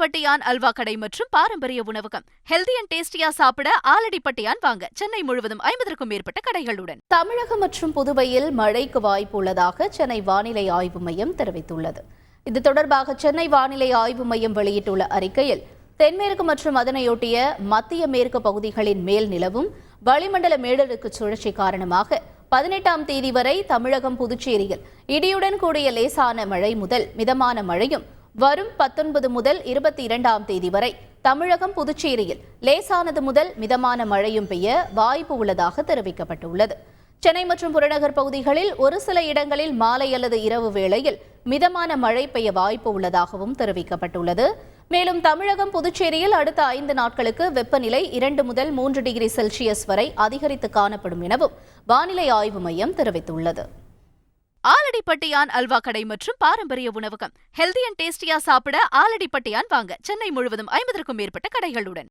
ஆலடிப்பட்டியான் அல்வா கடை மற்றும் பாரம்பரிய உணவகம். ஹெல்தி அண்ட் டேஸ்டியா சாப்பிட ஆலடிப்பட்டியான் வாங்க. சென்னை முழுவதும் ஐம்பதற்கும் மேற்பட்ட கடைகளுடன். தமிழகம் மற்றும் புதுவையில் மழைக்கு வாய்ப்பு உள்ளதாக சென்னை வானிலை ஆய்வு மையம் தெரிவித்துள்ளது. இது தொடர்பாக சென்னை வானிலை ஆய்வு மையம் வெளியிட்டுள்ள அறிக்கையில் தென்மேற்கு மற்றும் அதனையொட்டிய மத்திய மேற்கு பகுதிகளின் மேல் நிலவும் வளிமண்டல மேலடுக்கு சுழற்சி காரணமாக பதினெட்டாம் தேதி வரை தமிழகம் புதுச்சேரியில் இடியுடன் கூடிய லேசான மழை முதல் மிதமான மழையும் வரும் பத்தொன்பது முதல் இருபத்தி இரண்டாம் தேதி வரை. தமிழகம் புதுச்சேரியில் லேசானது முதல் மிதமான மழையும் பெய்ய வாய்ப்பு உள்ளதாக தெரிவிக்கப்பட்டுள்ளது. சென்னை மற்றும் புறநகர் பகுதிகளில் ஒரு சில இடங்களில் மாலை அல்லது இரவு வேளையில் மிதமான மழை பெய்ய வாய்ப்பு உள்ளதாகவும் தெரிவிக்கப்பட்டுள்ளது. மேலும் தமிழகம் புதுச்சேரியில் அடுத்த ஐந்து நாட்களுக்கு வெப்பநிலை இரண்டு முதல் மூன்று டிகிரி செல்சியஸ் வரை அதிகரித்து காணப்படும் எனவும் வானிலை ஆய்வு மையம் தெரிவித்துள்ளது. ஆலடிப்பட்டியான் அல்வா கடை மற்றும் பாரம்பரிய உணவகம். ஹெல்தி அண்ட் டேஸ்டியா சாப்பிட ஆலடிப்பட்டியான் வாங்க. சென்னை முழுவதும் ஐம்பதற்கும் மேற்பட்ட கடைகளுடன்.